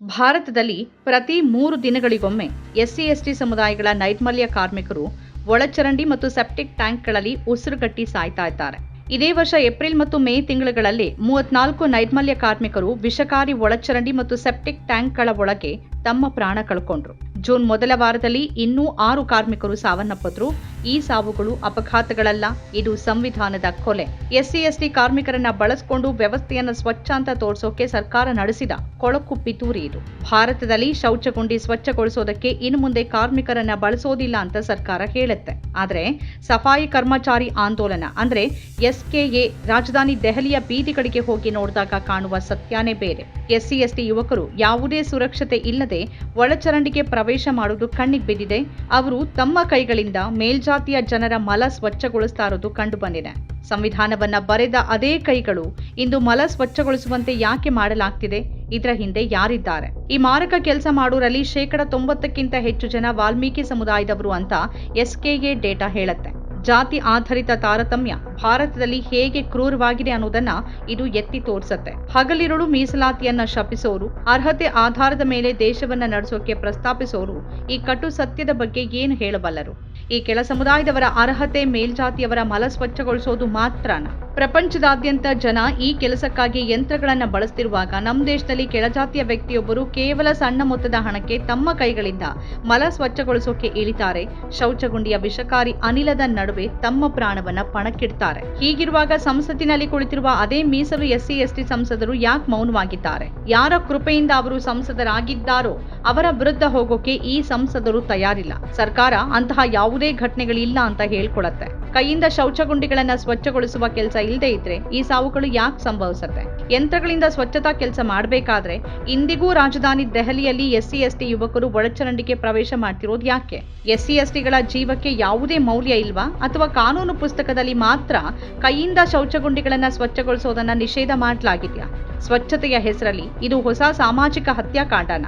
ಭಾರತದಲ್ಲಿ ಪ್ರತಿ ಮೂರು ದಿನಗಳಿಗೊಮ್ಮೆ ಎಸ್ಸಿ ಎಸ್ಟಿ ಸಮುದಾಯಗಳ ನೈರ್ಮಲ್ಯ ಕಾರ್ಮಿಕರು ಒಳಚರಂಡಿ ಮತ್ತು ಸೆಪ್ಟಿಕ್ ಟ್ಯಾಂಕ್ಗಳಲ್ಲಿ ಉಸಿರುಗಟ್ಟಿ ಸಾಯ್ತಾ ಇದ್ದಾರೆ. ಇದೇ ವರ್ಷ ಏಪ್ರಿಲ್ ಮತ್ತು ಮೇ ತಿಂಗಳುಗಳಲ್ಲಿ ಮೂವತ್ನಾಲ್ಕು ನೈರ್ಮಲ್ಯ ಕಾರ್ಮಿಕರು ವಿಷಕಾರಿ ಒಳಚರಂಡಿ ಮತ್ತು ಸೆಪ್ಟಿಕ್ ಟ್ಯಾಂಕ್ಗಳ ಒಳಗೆ ತಮ್ಮ ಪ್ರಾಣ ಕಳ್ಕೊಂಡ್ರು. ಜೂನ್ ಮೊದಲ ವಾರದಲ್ಲಿ ಇನ್ನೂ ಆರು ಕಾರ್ಮಿಕರು ಸಾವನ್ನಪ್ಪಿದ್ರು. ಈ ಸಾವುಗಳು ಅಪಘಾತಗಳಲ್ಲ, ಇದು ಸಂವಿಧಾನದ ಕೊಲೆ. ಎಸ್ಸಿ ಎಸ್ಟಿ ಕಾರ್ಮಿಕರನ್ನ ಬಳಸಿಕೊಂಡು ವ್ಯವಸ್ಥೆಯನ್ನ ಸ್ವಚ್ಛ ಅಂತ ತೋರಿಸೋಕೆ ಸರ್ಕಾರ ನಡೆಸಿದ ಕೊಳಕು ಪಿತೂರಿ ಇದು. ಭಾರತದಲ್ಲಿ ಶೌಚಗುಂಡಿ ಸ್ವಚ್ಛಗೊಳಿಸೋದಕ್ಕೆ ಇನ್ನು ಮುಂದೆ ಕಾರ್ಮಿಕರನ್ನ ಬಳಸೋದಿಲ್ಲ ಅಂತ ಸರ್ಕಾರ ಹೇಳುತ್ತೆ. ಆದರೆ ಸಫಾಯಿ ಕರ್ಮಚಾರಿ ಆಂದೋಲನ, ಅಂದ್ರೆ ಎಸ್ಕೆಎ ರಾಜಧಾನಿ ದೆಹಲಿಯ ಬೀದಿಗಳಿಗೆ ಹೋಗಿ ನೋಡಿದಾಗ ಕಾಣುವ ಸತ್ಯಾನೇ ಬೇರೆ. ಎಸ್ಸಿ ಎಸ್ಟಿ ಯುವಕರು ಯಾವುದೇ ಸುರಕ್ಷತೆ ಇಲ್ಲದೆ ಒಳಚರಂಡಿಗೆ ಮಾಡುವುದು ಕಣ್ಣಿಗೆ ಬಿದ್ದಿದೆ. ಅವರು ತಮ್ಮ ಕೈಗಳಿಂದ ಮೇಲ್ಜಾತಿಯ ಜನರ ಮಲ ಸ್ವಚ್ಛಗೊಳಿಸ್ತಾ ಇರೋದು ಕಂಡು ಬಂದಿದೆ. ಸಂವಿಧಾನವನ್ನ ಬರೆದ ಅದೇ ಕೈಗಳು ಇಂದು ಮಲ ಸ್ವಚ್ಛಗೊಳಿಸುವಂತೆ ಯಾಕೆ ಮಾಡಲಾಗ್ತಿದೆ? ಇದರ ಹಿಂದೆ ಯಾರಿದ್ದಾರೆ? ಈ ಮಾರಕ ಕೆಲಸ ಮಾಡೋರಲ್ಲಿ ಶೇಕಡ ತೊಂಬತ್ತಕ್ಕಿಂತ ಹೆಚ್ಚು ಜನ ವಾಲ್ಮೀಕಿ ಸಮುದಾಯದವರು ಅಂತ ಎಸ್ಕೆಎ ಡೇಟಾ ಹೇಳುತ್ತೆ. ಜಾತಿ ಆಧಾರಿತ ತಾರತಮ್ಯ ಭಾರತದಲ್ಲಿ ಹೇಗೆ ಕ್ರೂರವಾಗಿದೆ ಅನ್ನೋದನ್ನ ಇದು ಎತ್ತಿ ತೋರಿಸುತ್ತೆ. ಹಗಲಿರುಳು ಮೀಸಲಾತಿಯನ್ನ ಶಪಿಸೋರು, ಅರ್ಹತೆ ಆಧಾರದ ಮೇಲೆ ದೇಶವನ್ನ ನಡೆಸೋಕೆ ಪ್ರಸ್ತಾಪಿಸೋರು, ಈ ಕಟು ಸತ್ಯದ ಬಗ್ಗೆ ಏನು ಹೇಳಬಲ್ಲರು? ಈ ಕೆಳ ಸಮುದಾಯದವರ ಅರ್ಹತೆ ಮೇಲ್ಜಾತಿಯವರ ಮಲ ಸ್ವಚ್ಛಗೊಳಿಸೋದು ಮಾತ್ರನ? ಪ್ರಪಂಚದಾದ್ಯಂತ ಜನ ಈ ಕೆಲಸಕ್ಕಾಗಿ ಯಂತ್ರಗಳನ್ನು ಬಳಸ್ತಿರುವಾಗ ನಮ್ಮ ದೇಶದಲ್ಲಿ ಕೆಳಜಾತಿಯ ವ್ಯಕ್ತಿಯೊಬ್ಬರು ಕೇವಲ ಸಣ್ಣ ಮೊತ್ತದ ಹಣಕ್ಕೆ ತಮ್ಮ ಕೈಗಳಿಂದ ಮಲ ಸ್ವಚ್ಛಗೊಳಿಸೋಕೆ ಇಳಿತಾರೆ. ಶೌಚಗುಂಡಿಯ ವಿಷಕಾರಿ ಅನಿಲದ ನಡುವೆ ತಮ್ಮ ಪ್ರಾಣವನ್ನ ಪಣಕ್ಕಿಡ್ತಾರೆ. ಹೀಗಿರುವಾಗ ಸಂಸತ್ತಿನಲ್ಲಿ ಕುಳಿತಿರುವ ಅದೇ ಮೀಸಲು ಎಸ್ಸಿ ಎಸ್ಟಿ ಸಂಸದರು ಯಾಕೆ ಮೌನವಾಗಿದ್ದಾರೆ? ಯಾರ ಕೃಪೆಯಿಂದ ಅವರು ಸಂಸದರಾಗಿದ್ದಾರೋ, ಅವರ ವಿರುದ್ಧ ಹೋಗೋಕೆ ಈ ಸಂಸದರು ತಯಾರಿಲ್ಲ. ಸರ್ಕಾರ ಅಂತಹ ಯಾವುದೇ ಘಟನೆಗಳಿಲ್ಲ ಅಂತ ಹೇಳ್ಕೊಳತ್ತೆ. ಕೈಯಿಂದ ಶೌಚಗುಂಡಿಗಳನ್ನ ಸ್ವಚ್ಛಗೊಳಿಸುವ ಕೆಲಸ ಇಲ್ಲದೆ ಇದ್ರೆ ಈ ಸಾವುಗಳು ಯಾಕೆ ಸಂಭವಿಸುತ್ತೆ? ಯಂತ್ರಗಳಿಂದ ಸ್ವಚ್ಛತಾ ಕೆಲಸ ಮಾಡಬೇಕಾದ್ರೆ ಇಂದಿಗೂ ರಾಜಧಾನಿ ದೆಹಲಿಯಲ್ಲಿ ಎಸ್ಸಿ ಎಸ್ಟಿ ಯುವಕರು ಒಳಚರಂಡಿಗೆ ಪ್ರವೇಶ ಮಾಡ್ತಿರೋದು ಯಾಕೆ? ಎಸ್ಸಿ ಎಸ್ಟಿಗಳ ಜೀವಕ್ಕೆ ಯಾವುದೇ ಮೌಲ್ಯ ಇಲ್ವಾ? ಅಥವಾ ಕಾನೂನು ಪುಸ್ತಕದಲ್ಲಿ ಮಾತ್ರ ಕೈಯಿಂದ ಶೌಚಗುಂಡಿಗಳನ್ನ ಸ್ವಚ್ಛಗೊಳಿಸೋದನ್ನ ನಿಷೇಧ ಮಾಡಲಾಗಿದೆಯಾ? ಸ್ವಚ್ಛತೆಯ ಹೆಸರಲ್ಲಿ ಇದು ಹೊಸ ಸಾಮಾಜಿಕ ಹತ್ಯಾಕಾಂಡನ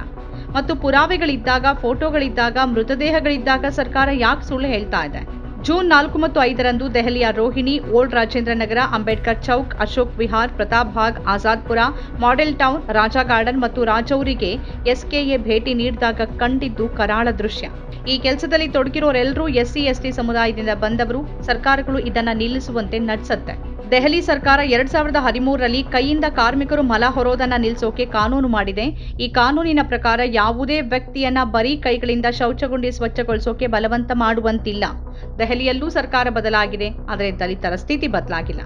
ಮತ್ತು ಪುರಾವೆಗಳಿದ್ದಾಗ, ಫೋಟೋಗಳಿದ್ದಾಗ, ಮೃತದೇಹಗಳಿದ್ದಾಗ ಸರ್ಕಾರ ಯಾಕೆ ಸುಳ್ಳು ಹೇಳ್ತಾ ಇದೆ? ಜೂನ್ ನಾಲ್ಕು ಮತ್ತು ಐದರಂದು ದೆಹಲಿಯ Rohini, old Rajendra Nagar, Ambedkar Chowk, Ashok Vihar, Pratap Bagh, Azadpur, model town, Raja garden ಮತ್ತು ರಾಜೌರಿಗೆ ಎಸ್ಕೆಎ ಭೇಟಿ ನೀಡಿದಾಗ ಕಂಡಿದ್ದು ಕರಾಳ ದೃಶ್ಯ. ಈ ಕೆಲಸದಲ್ಲಿ ತೊಡಗಿರೋರೆಲ್ಲರೂ ಎಸ್ಸಿ, ಎಸ್ಟಿ ಸಮುದಾಯದಿಂದ ಬಂದವರು, ಸರ್ಕಾರಗಳು ಇದನ್ನು ನಿಲ್ಲಿಸುವಂತೆ ನಡ್ಸತ್ತೆ. ದೆಹಲಿ ಸರ್ಕಾರ ಎರಡ್ ಸಾವಿರದ ಹದಿಮೂರರಲ್ಲಿ ಕೈಯಿಂದ ಕಾರ್ಮಿಕರು ಮಲ ಹೊರೋದನ್ನ ನಿಲ್ಲಿಸೋಕೆ ಕಾನೂನು ಮಾಡಿದೆ. ಈ ಕಾನೂನಿನ ಪ್ರಕಾರ ಯಾವುದೇ ವ್ಯಕ್ತಿಯನ್ನ ಬರೀ ಕೈಗಳಿಂದ ಶೌಚಗುಂಡಿ ಸ್ವಚ್ಛಗೊಳಿಸೋಕೆ ಬಲವಂತ ಮಾಡುವಂತಿಲ್ಲ. ದೆಹಲಿಯಲ್ಲೂ ಸರ್ಕಾರ ಬದಲಾಗಿದೆ, ಆದರೆ ದಲಿತರ ಸ್ಥಿತಿ ಬದಲಾಗಿಲ್ಲ.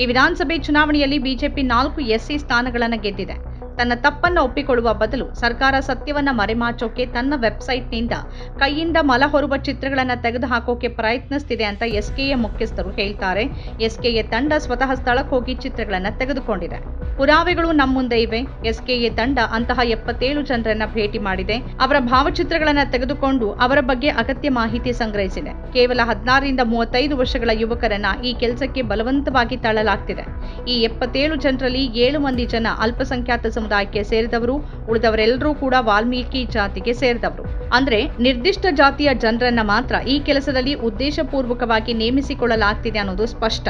ಈ ವಿಧಾನಸಭೆ ಚುನಾವಣೆಯಲ್ಲಿ ಬಿಜೆಪಿ ನಾಲ್ಕು ಎಸ್ಸಿ ಸ್ಥಾನಗಳನ್ನು ಗೆದ್ದಿದೆ. ತನ್ನ ತಪ್ಪನ್ನ ಒಪ್ಪಿಕೊಳ್ಳುವ ಬದಲು ಸರ್ಕಾರ ಸತ್ಯವನ್ನ ಮರೆಮಾಚೋಕೆ ತನ್ನ ವೆಬ್ಸೈಟ್ನಿಂದ ಕೈಯಿಂದ ಮಲ ಹೊರುವ ಚಿತ್ರಗಳನ್ನ ತೆಗೆದು ಹಾಕೋಕೆ ಪ್ರಯತ್ನಿಸ್ತಿದೆ ಅಂತ ಎಸ್ಕೆಎ ಮುಖ್ಯಸ್ಥರು ಹೇಳ್ತಾರೆ. ಎಸ್ಕೆಎ ತಂಡ ಸ್ವತಃ ಸ್ಥಳಕ್ಕೆ ಹೋಗಿ ಚಿತ್ರಗಳನ್ನ ತೆಗೆದುಕೊಂಡಿದೆ. ಪುರಾವೆಗಳು ನಮ್ಮ ಮುಂದೆ ಇವೆ. ಎಸ್ಕೆಎ ತಂಡ ಅಂತಹ ಎಪ್ಪತ್ತೇಳು ಜನರನ್ನ ಭೇಟಿ ಮಾಡಿದೆ. ಅವರ ಭಾವಚಿತ್ರಗಳನ್ನ ತೆಗೆದುಕೊಂಡು ಅವರ ಬಗ್ಗೆ ಅಗತ್ಯ ಮಾಹಿತಿ ಸಂಗ್ರಹಿಸಿದೆ. ಕೇವಲ ಹದಿನಾರರಿಂದ ಮೂವತ್ತೈದು ವರ್ಷಗಳ ಯುವಕರನ್ನ ಈ ಕೆಲಸಕ್ಕೆ ಬಲವಂತವಾಗಿ ತಳ್ಳಲಾಗ್ತಿದೆ. ಈ ಎಪ್ಪತ್ತೇಳು ಜನರಲ್ಲಿ ಏಳು ಮಂದಿ ಜನ ಅಲ್ಪಸಂಖ್ಯಾತ ಸಮುದಾಯಕ್ಕೆ ಸೇರಿದವರು, ಉಳಿದವರೆಲ್ಲರೂ ಕೂಡ ವಾಲ್ಮೀಕಿ ಜಾತಿಗೆ ಸೇರಿದವರು. ಅಂದ್ರೆ ನಿರ್ದಿಷ್ಟ ಜಾತಿಯ ಜನರನ್ನ ಮಾತ್ರ ಈ ಕೆಲಸದಲ್ಲಿ ಉದ್ದೇಶಪೂರ್ವಕವಾಗಿ ನೇಮಿಸಿಕೊಳ್ಳಲಾಗ್ತಿದೆ ಅನ್ನೋದು ಸ್ಪಷ್ಟ.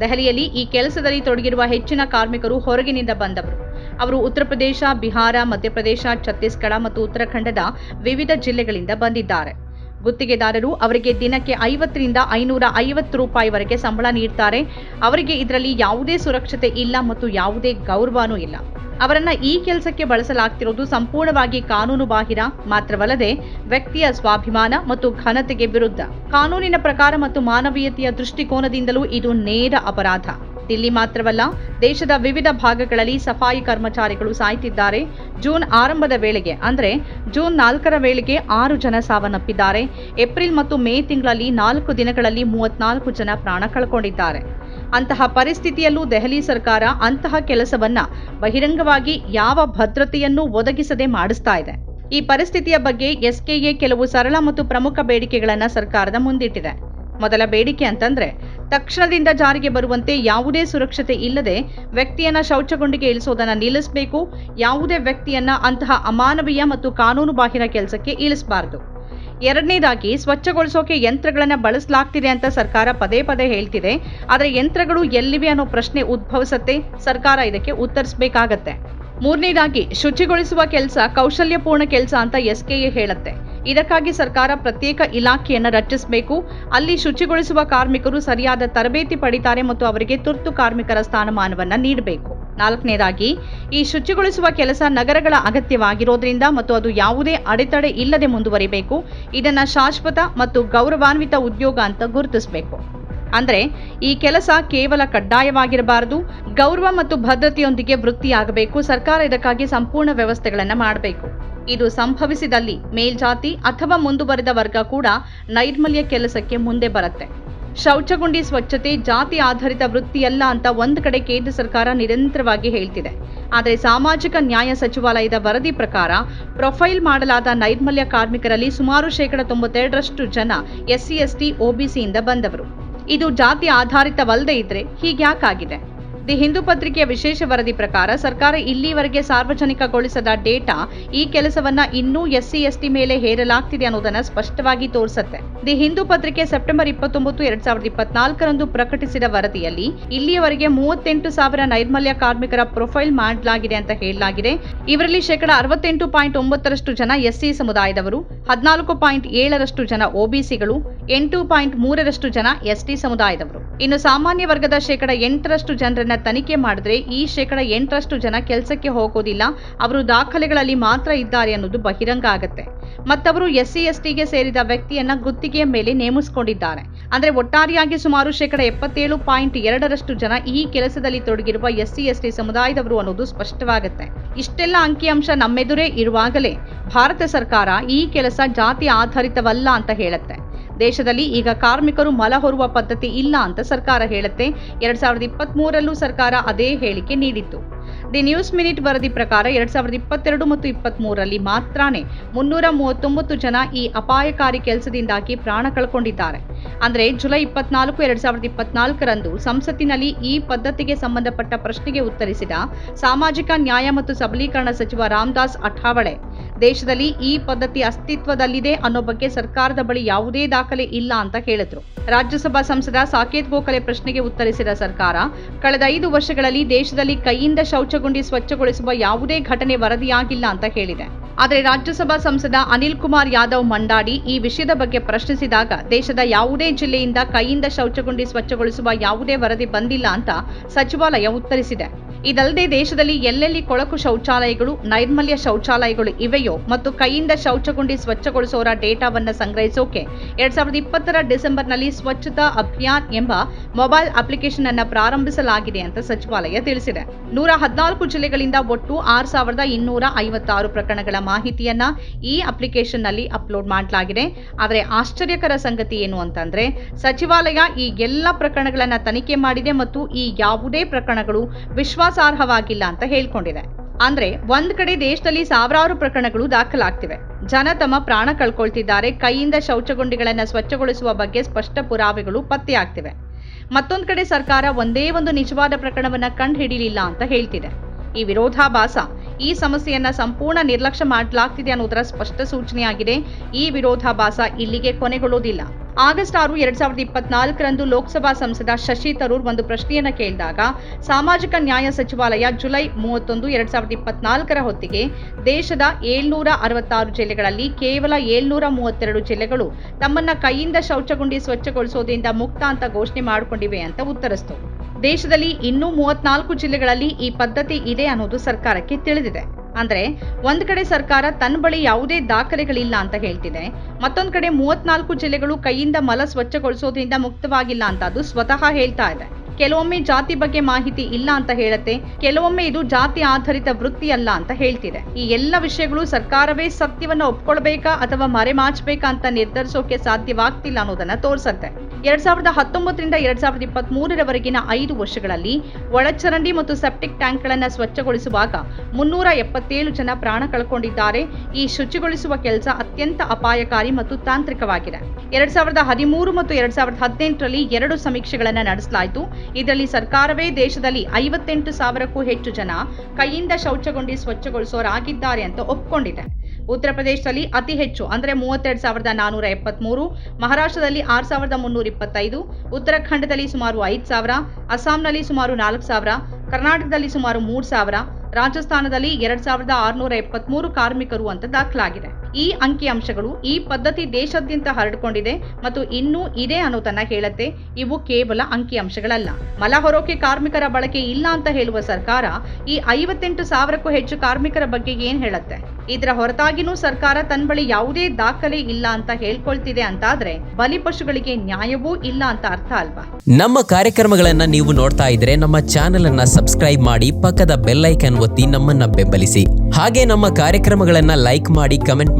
ದೆಹಲಿಯಲ್ಲಿ ಈ ಕೆಲಸದಲ್ಲಿ ತೊಡಗಿರುವ ಹೆಚ್ಚಿನ ಕಾರ್ಮಿಕರು ಹೊರಗಿನಿಂದ ಬಂದವರು. ಅವರು ಉತ್ತರ ಪ್ರದೇಶ, ಬಿಹಾರ, ಮಧ್ಯಪ್ರದೇಶ, ಛತ್ತೀಸ್ಗಢ ಮತ್ತು ಉತ್ತರಾಖಂಡದ ವಿವಿಧ ಜಿಲ್ಲೆಗಳಿಂದ ಬಂದಿದ್ದಾರೆ. ಗುತ್ತಿಗೆದಾರರು ಅವರಿಗೆ ದಿನಕ್ಕೆ ಐವತ್ತರಿಂದ ಐನೂರ ಐವತ್ತು ರೂಪಾಯಿವರೆಗೆ ಸಂಬಳ ನೀಡ್ತಾರೆ. ಅವರಿಗೆ ಇದರಲ್ಲಿ ಯಾವುದೇ ಸುರಕ್ಷತೆ ಇಲ್ಲ ಮತ್ತು ಯಾವುದೇ ಗೌರವನೂ ಇಲ್ಲ. ಅವರನ್ನ ಈ ಕೆಲಸಕ್ಕೆ ಬಳಸಲಾಗ್ತಿರೋದು ಸಂಪೂರ್ಣವಾಗಿ ಕಾನೂನು ಬಾಹಿರ ಮಾತ್ರವಲ್ಲದೆ ವ್ಯಕ್ತಿಯ ಸ್ವಾಭಿಮಾನ ಮತ್ತು ಘನತೆಗೆ ವಿರುದ್ಧ. ಕಾನೂನಿನ ಪ್ರಕಾರ ಮತ್ತು ಮಾನವೀಯತೆಯ ದೃಷ್ಟಿಕೋನದಿಂದಲೂ ಇದು ನೇರ ಅಪರಾಧ. ದಿಲ್ಲಿ ಮಾತ್ರವಲ್ಲ, ದೇಶದ ವಿವಿಧ ಭಾಗಗಳಲ್ಲಿ ಸಫಾಯಿ ಕರ್ಮಚಾರಿಗಳು ಸಾಯ್ತಿದ್ದಾರೆ. ಜೂನ್ ಆರಂಭದ ವೇಳೆಗೆ, ಅಂದರೆ ಜೂನ್ ನಾಲ್ಕರ ವೇಳೆಗೆ ಆರು ಜನ ಸಾವನ್ನಪ್ಪಿದ್ದಾರೆ. ಏಪ್ರಿಲ್ ಮತ್ತು ಮೇ ತಿಂಗಳಲ್ಲಿ ನಾಲ್ಕು ದಿನಗಳಲ್ಲಿ ಮೂವತ್ನಾಲ್ಕು ಜನ ಪ್ರಾಣ ಕಳ್ಕೊಂಡಿದ್ದಾರೆ. ಅಂತಹ ಪರಿಸ್ಥಿತಿಯಲ್ಲೂ ದೆಹಲಿ ಸರ್ಕಾರ ಅಂತಹ ಕೆಲಸವನ್ನ ಬಹಿರಂಗವಾಗಿ ಯಾವ ಭದ್ರತೆಯನ್ನು ಒದಗಿಸದೆ ಮಾಡಿಸ್ತಾ ಇದೆ. ಈ ಪರಿಸ್ಥಿತಿಯ ಬಗ್ಗೆ ಎಸ್ಕೆಎ ಕೆಲವು ಸರಳ ಮತ್ತು ಪ್ರಮುಖ ಬೇಡಿಕೆಗಳನ್ನು ಸರ್ಕಾರದ ಮುಂದಿಟ್ಟಿದೆ. ಮೊದಲ ಬೇಡಿಕೆ ಅಂತಂದ್ರೆ, ತಕ್ಷಣದಿಂದ ಜಾರಿಗೆ ಬರುವಂತೆ ಯಾವುದೇ ಸುರಕ್ಷತೆ ಇಲ್ಲದೆ ವ್ಯಕ್ತಿಯನ್ನ ಶೌಚಗುಂಡಿಗೆ ಇಳಿಸೋದನ್ನ ನಿಲ್ಲಿಸಬೇಕು, ಯಾವುದೇ ವ್ಯಕ್ತಿಯನ್ನ ಅಂತಹ ಅಮಾನವೀಯ ಮತ್ತು ಕಾನೂನು ಬಾಹಿರ ಕೆಲಸಕ್ಕೆ ಇಳಿಸಬಾರದು. ಎರಡನೇದಾಗಿ, ಸ್ವಚ್ಛಗೊಳಿಸೋಕೆ ಯಂತ್ರಗಳನ್ನ ಬಳಸಲಾಗ್ತಿದೆ ಅಂತ ಸರ್ಕಾರ ಪದೇ ಪದೇ ಹೇಳ್ತಿದೆ. ಆದರೆ ಯಂತ್ರಗಳು ಎಲ್ಲಿವೆ ಅನ್ನೋ ಪ್ರಶ್ನೆ ಉದ್ಭವಿಸುತ್ತೆ. ಸರ್ಕಾರ ಇದಕ್ಕೆ ಉತ್ತರಿಸಬೇಕಾಗತ್ತೆ. ಮೂರನೇದಾಗಿ, ಶುಚಿಗೊಳಿಸುವ ಕೆಲಸ ಕೌಶಲ್ಯಪೂರ್ಣ ಕೆಲಸ ಅಂತ ಎಸ್ಕೆಎ ಹೇಳುತ್ತೆ. ಇದಕ್ಕಾಗಿ ಸರ್ಕಾರ ಪ್ರತ್ಯೇಕ ಇಲಾಖೆಯನ್ನು ರಚಿಸಬೇಕು. ಅಲ್ಲಿ ಶುಚಿಗೊಳಿಸುವ ಕಾರ್ಮಿಕರು ಸರಿಯಾದ ತರಬೇತಿ ಪಡಿತಾರೆ ಮತ್ತು ಅವರಿಗೆ ತುರ್ತು ಕಾರ್ಮಿಕರ ಸ್ಥಾನಮಾನವನ್ನು ನೀಡಬೇಕು. ನಾಲ್ಕನೇದಾಗಿ, ಈ ಶುಚಿಗೊಳಿಸುವ ಕೆಲಸ ನಗರಗಳ ಅಗತ್ಯವಾಗಿರೋದ್ರಿಂದ ಮತ್ತು ಅದು ಯಾವುದೇ ಅಡೆತಡೆ ಇಲ್ಲದೆ ಮುಂದುವರಿಬೇಕು. ಇದನ್ನು ಶಾಶ್ವತ ಮತ್ತು ಗೌರವಾನ್ವಿತ ಉದ್ಯೋಗ ಅಂತ ಗುರುತಿಸಬೇಕು. ಅಂದರೆ, ಈ ಕೆಲಸ ಕೇವಲ ಕಡ್ಡಾಯವಾಗಿರಬಾರದು, ಗೌರವ ಮತ್ತು ಭದ್ರತೆಯೊಂದಿಗೆ ವೃತ್ತಿಯಾಗಬೇಕು, ಸರ್ಕಾರ ಇದಕ್ಕಾಗಿ ಸಂಪೂರ್ಣ ವ್ಯವಸ್ಥೆಗಳನ್ನು ಮಾಡಬೇಕು. ಇದು ಸಂಭವಿಸಿದಲ್ಲಿ ಮೇಲ್ಜಾತಿ ಅಥವಾ ಮುಂದುವರೆದ ವರ್ಗ ಕೂಡ ನೈರ್ಮಲ್ಯ ಕೆಲಸಕ್ಕೆ ಮುಂದೆ ಬರುತ್ತೆ. ಶೌಚಗುಂಡಿ ಸ್ವಚ್ಛತೆ, ಜಾತಿ ಆಧಾರಿತ ವೃತ್ತಿಯಲ್ಲ ಅಂತ ಒಂದು ಕಡೆ ಕೇಂದ್ರ ಸರ್ಕಾರ ನಿರಂತರವಾಗಿ ಹೇಳ್ತಿದೆ. ಆದರೆ ಸಾಮಾಜಿಕ ನ್ಯಾಯ ಸಚಿವಾಲಯದ ವರದಿ ಪ್ರಕಾರ ಪ್ರೊಫೈಲ್ ಮಾಡಲಾದ ನೈರ್ಮಲ್ಯ ಕಾರ್ಮಿಕರಲ್ಲಿ ಸುಮಾರು ಶೇಕಡ ತೊಂಬತ್ತೆರಡರಷ್ಟು ಜನ ಎಸ್ಸಿ, ಎಸ್ಟಿ ಒಬಿಸಿಯಿಂದ ಬಂದವರು. ಇದು ಜಾತಿ ಆಧಾರಿತವಲ್ಲದೆ ಇದ್ರೆ ಹೀಗ್ಯಾಕಾಗಿದೆ? ದಿ ಹಿಂದೂ ಪತ್ರಿಕೆಯ ವಿಶೇಷ ವರದಿ ಪ್ರಕಾರ ಸರ್ಕಾರ ಇಲ್ಲಿವರೆಗೆ ಸಾರ್ವಜನಿಕಗೊಳಿಸದ ಡೇಟಾ ಈ ಕೆಲಸವನ್ನ ಇನ್ನೂ ಎಸ್ಸಿ, ಎಸ್ಟಿ ಮೇಲೆ ಹೇರಲಾಗ್ತಿದೆ ಅನ್ನೋದನ್ನ ಸ್ಪಷ್ಟವಾಗಿ ತೋರಿಸುತ್ತೆ. ದಿ ಹಿಂದೂ ಪತ್ರಿಕೆ ಸೆಪ್ಟೆಂಬರ್ ಇಪ್ಪತ್ತೊಂಬತ್ತು, ಎರಡ್ ಸಾವಿರದ ಇಪ್ಪತ್ನಾಲ್ಕರಂದು ಪ್ರಕಟಿಸಿದ ವರದಿಯಲ್ಲಿ ಇಲ್ಲಿಯವರೆಗೆ ಮೂವತ್ತೆಂಟು ಸಾವಿರ ನೈರ್ಮಲ್ಯ ಕಾರ್ಮಿಕರ ಪ್ರೊಫೈಲ್ ಮಾಡಲಾಗಿದೆ ಅಂತ ಹೇಳಲಾಗಿದೆ. ಇವರಲ್ಲಿ ಶೇಕಡ ಅರವತ್ತೆಂಟು ಪಾಯಿಂಟ್ ಒಂಬತ್ತರಷ್ಟು ಜನ ಎಸ್ಸಿ ಸಮುದಾಯದವರು, ಹದಿನಾಲ್ಕು ಪಾಯಿಂಟ್ ಏಳರಷ್ಟು ಜನ ಒಬಿಸಿಗಳು ಎಂಟು ಪಾಯಿಂಟ್ ಮೂರರಷ್ಟು ಜನ ಎಸ್ಟಿ ಸಮುದಾಯದವರು. ಇನ್ನು ಸಾಮಾನ್ಯ ವರ್ಗದ ಶೇಕಡ ಎಂಟರಷ್ಟು ಜನರನ್ನ ತನಿಖೆ ಮಾಡಿದ್ರೆ ಈ ಶೇಕಡ ಎಂಟರಷ್ಟು ಜನ ಕೆಲಸಕ್ಕೆ ಹೋಗೋದಿಲ್ಲ. ಅವರು ದಾಖಲೆಗಳಲ್ಲಿ ಮಾತ್ರ ಇದ್ದಾರೆ ಅನ್ನೋದು ಬಹಿರಂಗ ಆಗತ್ತೆ. ಮತ್ತವರು ಎಸ್ ಟಿಗೆ ಸೇರಿದ ವ್ಯಕ್ತಿಯನ್ನ ಗುತ್ತಿಗೆಯ ಮೇಲೆ ನೇಮಿಸಿಕೊಂಡಿದ್ದಾರೆ. ಅಂದ್ರೆ ಒಟ್ಟಾರೆಯಾಗಿ ಸುಮಾರು ಶೇಕಡ ಎಪ್ಪತ್ತೇಳು ಪಾಯಿಂಟ್ ಎರಡರಷ್ಟು ಜನ ಈ ಕೆಲಸದಲ್ಲಿ ತೊಡಗಿರುವ ಎಸ್ಸಿ, ಎಸ್ಟಿ ಸಮುದಾಯದವರು ಅನ್ನೋದು ಸ್ಪಷ್ಟವಾಗುತ್ತೆ. ಇಷ್ಟೆಲ್ಲ ಅಂಕಿಅಂಶ ನಮ್ಮೆದುರೇ ಇರುವಾಗಲೇ ಭಾರತ ಸರ್ಕಾರ ಈ ಕೆಲಸ ಜಾತಿ ಆಧಾರಿತವಲ್ಲ ಅಂತ ಹೇಳುತ್ತೆ. ದೇಶದಲ್ಲಿ ಈಗ ಕಾರ್ಮಿಕರು ಮಲ ಹೊರುವ ಪದ್ಧತಿ ಇಲ್ಲ ಅಂತ ಸರ್ಕಾರ ಹೇಳುತ್ತೆ. ಎರಡ್ ಸಾವಿರದ ಇಪ್ಪತ್ತ್ ಸರ್ಕಾರ ಅದೇ ಹೇಳಿಕೆ ನೀಡಿತ್ತು. ದಿ ನ್ಯೂಸ್ ಮಿನಿಟ್ ವರದಿ ಪ್ರಕಾರ ಎರಡ್ ಸಾವಿರದ ಇಪ್ಪತ್ತೆರಡು ಮತ್ತು ಇಪ್ಪತ್ತ್ ಮೂರರಲ್ಲಿ ಮಾತ್ರನೇ ಮುನ್ನೂರ ಮೂವತ್ತೊಂಬತ್ತು ಜನ ಈ ಅಪಾಯಕಾರಿ ಕೆಲಸದಿಂದಾಗಿ ಪ್ರಾಣ ಕಳ್ಕೊಂಡಿದ್ದಾರೆ. ಅಂದರೆ ಜುಲೈ ಇಪ್ಪತ್ನಾಲ್ಕು, ಎರಡ್ ಸಾವಿರದ ಇಪ್ಪತ್ನಾಲ್ಕರಂದು ಸಂಸತ್ತಿನಲ್ಲಿ ಈ ಪದ್ಧತಿಗೆ ಸಂಬಂಧಪಟ್ಟ ಪ್ರಶ್ನೆಗೆ ಉತ್ತರಿಸಿದ ಸಾಮಾಜಿಕ ನ್ಯಾಯ ಮತ್ತು ಸಬಲೀಕರಣ ಸಚಿವ ರಾಮದಾಸ್ ಅಠಾವಳೆ, ದೇಶದಲ್ಲಿ ಈ ಪದ್ಧತಿ ಅಸ್ತಿತ್ವದಲ್ಲಿದೆ ಅನ್ನೋ ಬಗ್ಗೆ ಸರ್ಕಾರದ ಬಳಿ ಯಾವುದೇ ದಾಖಲೆ ಇಲ್ಲ ಅಂತ ಹೇಳಿದ್ರು. ರಾಜ್ಯಸಭಾ ಸಂಸದ ಸಾಕೇತ್ ಗೋಖಲೆ ಪ್ರಶ್ನೆಗೆ ಉತ್ತರಿಸಿದ ಸರ್ಕಾರ, ಕಳೆದ ಐದು ವರ್ಷಗಳಲ್ಲಿ ದೇಶದಲ್ಲಿ ಕೈಯಿಂದ ಶೌಚಗುಂಡಿ ಸ್ವಚ್ಛಗೊಳಿಸುವ ಯಾವುದೇ ಘಟನೆ ವರದಿಯಾಗಿಲ್ಲ ಅಂತ ಹೇಳಿದೆ. ಆದರೆ ರಾಜ್ಯಸಭಾ ಸಂಸದ ಅನಿಲ್ ಕುಮಾರ್ ಯಾದವ್ ಮಂಡಾಡಿ ಈ ವಿಷಯದ ಬಗ್ಗೆ ಪ್ರಶ್ನಿಸಿದಾಗ ದೇಶದ ಯಾವುದೇ ಜಿಲ್ಲೆಯಿಂದ ಕೈಯಿಂದ ಶೌಚಗುಂಡಿ ಸ್ವಚ್ಛಗೊಳಿಸುವ ಯಾವುದೇ ವರದಿ ಬಂದಿಲ್ಲ ಅಂತ ಸಚಿವಾಲಯ ಉತ್ತರಿಸಿದೆ. ಇದಲ್ಲದೆ ದೇಶದಲ್ಲಿ ಎಲ್ಲೆಲ್ಲಿ ಕೊಳಕು ಶೌಚಾಲಯಗಳು, ನೈರ್ಮಲ್ಯ ಶೌಚಾಲಯಗಳು ಇವೆಯೋ ಮತ್ತು ಕೈಯಿಂದ ಶೌಚಗುಂಡಿ ಸ್ವಚ್ಛಗೊಳಿಸೋರ ಡೇಟಾವನ್ನು ಸಂಗ್ರಹಿಸೋಕೆ ಎರಡ್ ಸಾವಿರದ ಇಪ್ಪತ್ತರ ಡಿಸೆಂಬರ್ನಲ್ಲಿ ಸ್ವಚ್ಛತಾ ಅಭಿಯಾನ್ ಎಂಬ ಮೊಬೈಲ್ ಅಪ್ಲಿಕೇಶನ್ ಅನ್ನು ಪ್ರಾರಂಭಿಸಲಾಗಿದೆ ಅಂತ ಸಚಿವಾಲಯ ತಿಳಿಸಿದೆ. ನೂರ ಹದಿನಾಲ್ಕು ಜಿಲ್ಲೆಗಳಿಂದ ಒಟ್ಟು ಆರು ಸಾವಿರದ ಇನ್ನೂರ ಐವತ್ತಾರು ಪ್ರಕರಣಗಳ ಮಾಹಿತಿಯನ್ನ ಈ ಅಪ್ಲಿಕೇಶನ್ನಲ್ಲಿ ಅಪ್ಲೋಡ್ ಮಾಡಲಾಗಿದೆ. ಆದರೆ ಆಶ್ಚರ್ಯಕರ ಸಂಗತಿ ಏನು ಅಂತಂದ್ರೆ, ಸಚಿವಾಲಯ ಈ ಎಲ್ಲ ಪ್ರಕರಣಗಳನ್ನು ತನಿಖೆ ಮಾಡಿದೆ ಮತ್ತು ಈ ಯಾವುದೇ ಪ್ರಕರಣಗಳು ವಿಶ್ವಾಸಾರ್ಹವಾಗಿಲ್ಲ ಅಂತ ಹೇಳ್ಕೊಂಡಿದೆ. ಅಂದ್ರೆ ಒಂದ್ ಕಡೆ ದೇಶದಲ್ಲಿ ಸಾವಿರಾರು ಪ್ರಕರಣಗಳು ದಾಖಲಾಗ್ತಿವೆ. ಜನ ತಮ್ಮ ಪ್ರಾಣ ಕಳ್ಕೊಳ್ತಿದ್ದಾರೆ, ಕೈಯಿಂದ ಶೌಚಗುಂಡಿಗಳನ್ನು ಸ್ವಚ್ಛಗೊಳಿಸುವ ಬಗ್ಗೆ ಸ್ಪಷ್ಟ ಪುರಾವೆಗಳು ಪತ್ತೆಯಾಗ್ತಿವೆ. ಮತ್ತೊಂದ್ ಕಡೆ ಸರ್ಕಾರ ಒಂದೇ ಒಂದು ನಿಜವಾದ ಪ್ರಕರಣವನ್ನ ಕಂಡು ಹಿಡಿಲಿಲ್ಲ ಅಂತ ಹೇಳ್ತಿದೆ. ಈ ವಿರೋಧಾಭಾಸ, ಈ ಸಮಸ್ಯೆಯನ್ನ ಸಂಪೂರ್ಣ ನಿರ್ಲಕ್ಷ್ಯ ಮಾಡಲಾಗ್ತಿದೆ ಅನ್ನೋದರ ಸ್ಪಷ್ಟ ಸೂಚನೆಯಾಗಿದೆ. ಈ ವಿರೋಧಾಭಾಸ ಇಲ್ಲಿಗೆ ಕೊನೆಗೊಳ್ಳುವುದಿಲ್ಲ. ಆಗಸ್ಟ್ ಆರು, ಎರಡ್ ಸಾವಿರದ ಇಪ್ಪತ್ನಾಲ್ಕರಂದು ಲೋಕಸಭಾ ಸಂಸದ ಶಶಿ ತರೂರ್ ಒಂದು ಪ್ರಶ್ನೆಯನ್ನು ಕೇಳಿದಾಗ, ಸಾಮಾಜಿಕ ನ್ಯಾಯ ಸಚಿವಾಲಯ ಜುಲೈ ಮೂವತ್ತೊಂದು, ಎರಡ್ ಸಾವಿರದ ಇಪ್ಪತ್ನಾಲ್ಕರ ಹೊತ್ತಿಗೆ ದೇಶದ ಏಳ್ನೂರ ಅರವತ್ತಾರು ಜಿಲ್ಲೆಗಳಲ್ಲಿ ಕೇವಲ ಏಳ್ನೂರ ಮೂವತ್ತೆರಡು ಜಿಲ್ಲೆಗಳು ತಮ್ಮನ್ನ ಕೈಯಿಂದ ಶೌಚಗುಂಡಿ ಸ್ವಚ್ಛಗೊಳಿಸೋದ್ರಿಂದ ಮುಕ್ತ ಅಂತ ಘೋಷಣೆ ಮಾಡಿಕೊಂಡಿವೆ ಅಂತ ಉತ್ತರಿಸಿತು. ದೇಶದಲ್ಲಿ ಇನ್ನೂ ಮೂವತ್ನಾಲ್ಕು ಜಿಲ್ಲೆಗಳಲ್ಲಿ ಈ ಪದ್ಧತಿ ಇದೆ ಅನ್ನೋದು ಸರ್ಕಾರಕ್ಕೆ ತಿಳಿದಿದೆ. ಅಂದ್ರೆ ಒಂದು ಕಡೆ ಸರ್ಕಾರ ತನ್ನ ಬಳಿ ಯಾವುದೇ ದಾಖಲೆಗಳಿಲ್ಲ ಅಂತ ಹೇಳ್ತಿದೆ. ಮತ್ತೊಂದು ಕಡೆ ಮೂವತ್ನಾಲ್ಕು ಜಿಲ್ಲೆಗಳು ಕೈಯಿಂದ ಮಲ ಸ್ವಚ್ಛಗೊಳಿಸೋದ್ರಿಂದ ಮುಕ್ತವಾಗಿಲ್ಲ ಅಂತ ಅದು ಸ್ವತಃ ಹೇಳ್ತಾ ಇದೆ. ಕೆಲವೊಮ್ಮೆ ಜಾತಿ ಬಗ್ಗೆ ಮಾಹಿತಿ ಇಲ್ಲ ಅಂತ ಹೇಳುತ್ತೆ, ಕೆಲವೊಮ್ಮೆ ಇದು ಜಾತಿ ಆಧಾರಿತ ವೃತ್ತಿ ಅಲ್ಲ ಅಂತ ಹೇಳ್ತಿದೆ. ಈ ಎಲ್ಲ ವಿಷಯಗಳು ಸರ್ಕಾರವೇ ಸತ್ಯವನ್ನ ಒಪ್ಕೊಳ್ಬೇಕಾ ಅಥವಾ ಮರೆಮಾಚಬೇಕಾ ಅಂತ ನಿರ್ಧರಿಸೋಕೆ ಸಾಧ್ಯವಾಗ್ತಿಲ್ಲ ಅನ್ನೋದನ್ನ ತೋರಿಸುತ್ತೆ. ಎರಡ್ ಸಾವಿರದ ಹತ್ತೊಂಬತ್ತರಿಂದ ಎರಡ್ ಸಾವಿರದ ಇಪ್ಪತ್ತ್ ಮೂರರವರೆಗಿನ ಐದು ವರ್ಷಗಳಲ್ಲಿ ಒಳಚರಂಡಿ ಮತ್ತು ಸೆಪ್ಟಿಕ್ ಟ್ಯಾಂಕ್ಗಳನ್ನ ಸ್ವಚ್ಛಗೊಳಿಸುವಾಗ ಮುನ್ನೂರ ಎಪ್ಪತ್ತೇಳು ಜನ ಪ್ರಾಣ ಕಳ್ಕೊಂಡಿದ್ದಾರೆ. ಈ ಶುಚಿಗೊಳಿಸುವ ಕೆಲಸ ಅತ್ಯಂತ ಅಪಾಯಕಾರಿ ಮತ್ತು ತಾಂತ್ರಿಕವಾಗಿದೆ. ಎರಡ್ ಸಾವಿರದ ಹದಿಮೂರು ಮತ್ತು ಎರಡ್ ಸಾವಿರದ ಹದಿನೆಂಟರಲ್ಲಿ ಎರಡು ಸಮೀಕ್ಷೆಗಳನ್ನು ನಡೆಸಲಾಯಿತು. ಇದರಲ್ಲಿ ಸರ್ಕಾರವೇ ದೇಶದಲ್ಲಿ ಐವತ್ತೆಂಟು ಸಾವಿರಕ್ಕೂ ಹೆಚ್ಚು ಜನ ಕೈಯಿಂದ ಶೌಚಗೊಂಡಿ ಸ್ವಚ್ಛಗೊಳಿಸೋರಾಗಿದ್ದಾರೆ ಅಂತ ಒಪ್ಪಿಕೊಂಡಿದೆ ಉತ್ತರ ಪ್ರದೇಶದಲ್ಲಿ ಅತಿ ಹೆಚ್ಚು, ಅಂದರೆ ಮೂವತ್ತೆರಡು ಸಾವಿರದ ನಾನೂರ ಎಪ್ಪತ್ಮೂರು, ಮಹಾರಾಷ್ಟ್ರದಲ್ಲಿ ಆರು ಸಾವಿರದ ಮುನ್ನೂರ ಇಪ್ಪತ್ತೈದು, ಉತ್ತರಾಖಂಡದಲ್ಲಿ ಸುಮಾರು ಐದು ಸಾವಿರ, ಅಸ್ಸಾಂನಲ್ಲಿ ಸುಮಾರು ನಾಲ್ಕು ಸಾವಿರ, ಕರ್ನಾಟಕದಲ್ಲಿ ಸುಮಾರು ಮೂರು ಸಾವಿರ, ರಾಜಸ್ಥಾನದಲ್ಲಿ ಎರಡು ಸಾವಿರದ ಆರುನೂರ ಎಪ್ಪತ್ಮೂರು ಕಾರ್ಮಿಕರು ಅಂತ ದಾಖಲಾಗಿದೆ. ಈ ಅಂಕಿಅಂಶಗಳು ಈ ಪದ್ಧತಿ ದೇಶಾದ್ಯಂತ ಹರಡಿಕೊಂಡಿದೆ ಮತ್ತು ಇನ್ನೂ ಇದೆ ಅನ್ನೋದನ್ನ ಹೇಳುತ್ತೆ. ಇವು ಕೇವಲ ಅಂಕಿಅಂಶಗಳಲ್ಲ. ಮಲ ಹೊರೋಕೆ ಕಾರ್ಮಿಕರ ಬಳಕೆ ಇಲ್ಲ ಅಂತ ಹೇಳುವ ಸರ್ಕಾರ ಈ ಐವತ್ತೆಂಟು ಸಾವಿರಕ್ಕೂ ಹೆಚ್ಚು ಕಾರ್ಮಿಕರ ಬಗ್ಗೆ ಏನ್ ಹೇಳುತ್ತೆ? ಇದರ ಹೊರತಾಗಿನೂ ಸರ್ಕಾರ ತನ್ನ ಬಳಿ ಯಾವುದೇ ದಾಖಲೆ ಇಲ್ಲ ಅಂತ ಹೇಳ್ಕೊಳ್ತಿದೆ ಅಂತಾದ್ರೆ ಬಲಿಪಶುಗಳಿಗೆ ನ್ಯಾಯವೂ ಇಲ್ಲ ಅಂತ ಅರ್ಥ ಅಲ್ವಾ? ನಮ್ಮ ಕಾರ್ಯಕ್ರಮಗಳನ್ನ ನೀವು ನೋಡ್ತಾ ಇದ್ರೆ ನಮ್ಮ ಚಾನೆಲ್ ಅನ್ನ ಸಬ್ಸ್ಕ್ರೈಬ್ ಮಾಡಿ ಪಕ್ಕದ ಬೆಲ್ಲೈಕನ್ ಒತ್ತಿ ನಮ್ಮನ್ನ ಬೆಂಬಲಿಸಿ. ಹಾಗೆ ನಮ್ಮ ಕಾರ್ಯಕ್ರಮಗಳನ್ನ ಲೈಕ್ ಮಾಡಿ, ಕಮೆಂಟ್